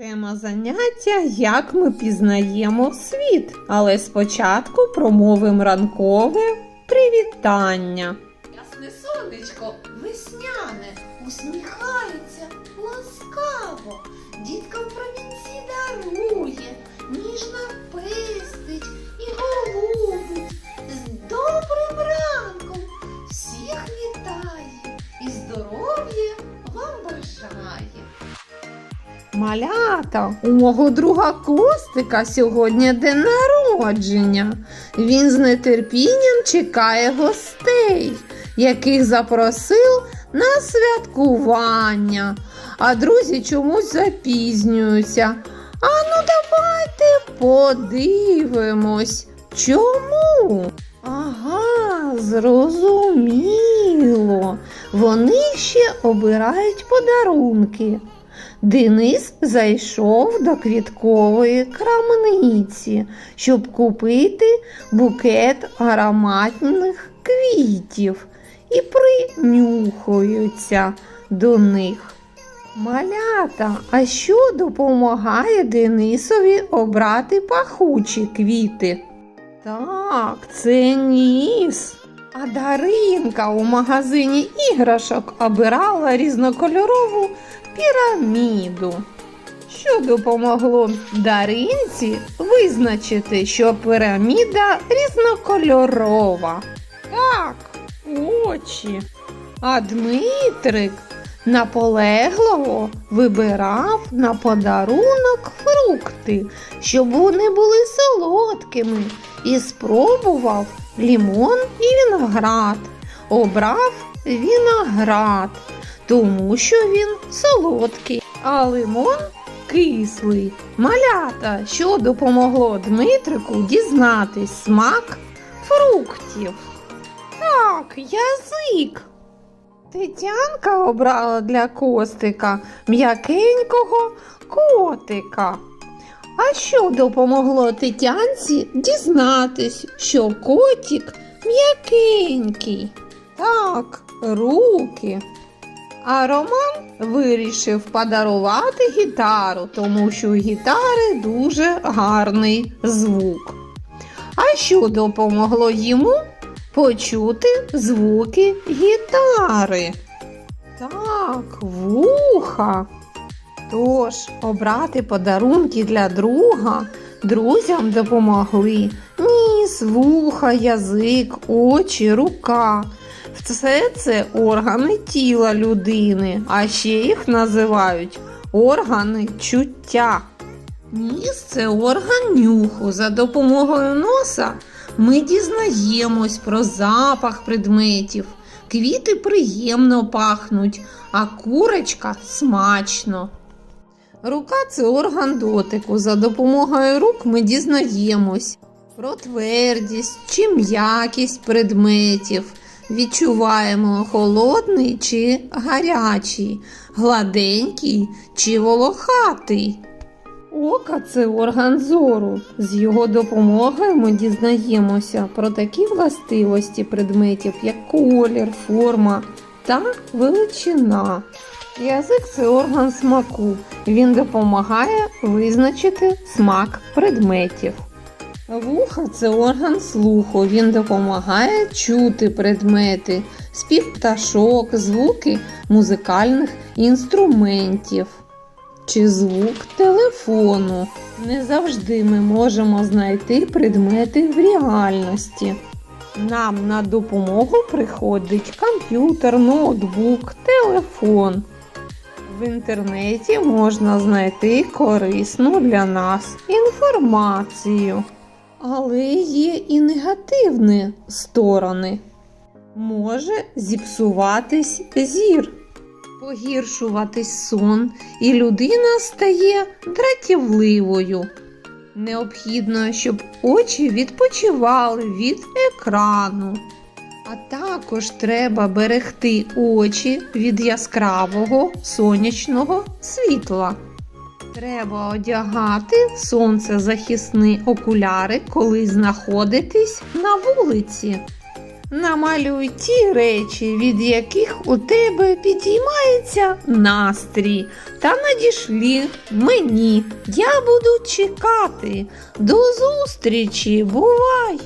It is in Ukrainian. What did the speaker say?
Тема заняття як ми пізнаємо світ. Але спочатку промовимо ранкове привітання. Ясне сонечко весняне усміхається ласкаво, діткам промінці дарує, ніжно пестить Малята, у мого друга Костика сьогодні день народження. Він з нетерпінням чекає гостей, яких запросив на святкування. А друзі чомусь запізнюються. А ну давайте подивимось. Чому? Ага, зрозуміло. Вони ще обирають подарунки. Денис зайшов до квіткової крамниці, щоб купити букет ароматних квітів і принюхуються до них. Малята, а що допомагає Денисові обрати пахучі квіти? Так, це ніс. А Даринка у магазині іграшок обирала різнокольорову піраміду. Що допомогло Даринці визначити, що піраміда різнокольорова? Так, очі. А Дмитрик наполегливо вибирав на подарунок фрукти, щоб вони були солодкими, і спробував лімон і виноград. Обрав виноград тому що він солодкий, а лимон кислий. Малята, що допомогло Дмитрику дізнатись смак фруктів. Так, язик. Тетянка обрала для костика м'якенького котика. А що допомогло Тетянці дізнатись, що котик м'якенький? Так, руки. А Роман вирішив подарувати гітару, тому що у гітари дуже гарний звук. А що допомогло йому почути звуки гітари? Так, вуха. Тож, обрати подарунки для друга друзям допомогли ніс, вуха, язик, очі, рука. Все це органи тіла людини, а ще їх називають органи чуття. Ніс це орган нюху. За допомогою носа ми дізнаємось про запах предметів. Квіти приємно пахнуть, а курочка смачно. Рука це орган дотику. За допомогою рук ми дізнаємось про твердість чи м'якість предметів. Відчуваємо холодний чи гарячий, гладенький чи волохатий. Ока це орган зору. З його допомогою ми дізнаємося про такі властивості предметів, як колір, форма та величина. Язик це орган смаку. Він допомагає визначити смак предметів. Вуха це орган слуху. Він допомагає чути предмети, спів пташок, звуки музикальних інструментів чи звук телефону. Не завжди ми можемо знайти предмети в реальності. Нам на допомогу приходить комп'ютер, ноутбук, телефон. В інтернеті можна знайти корисну для нас інформацію. Але є і негативні сторони. Може зіпсуватись зір, погіршуватись сон, і людина стає дратівливою. Необхідно, щоб очі відпочивали від екрану. А також треба берегти очі від яскравого сонячного світла. Треба одягати сонцезахисні окуляри, коли знаходитесь на вулиці. Намалюй ті речі, від яких у тебе підіймається настрій, та надішлі мені. Я буду чекати. До зустрічі, бувай!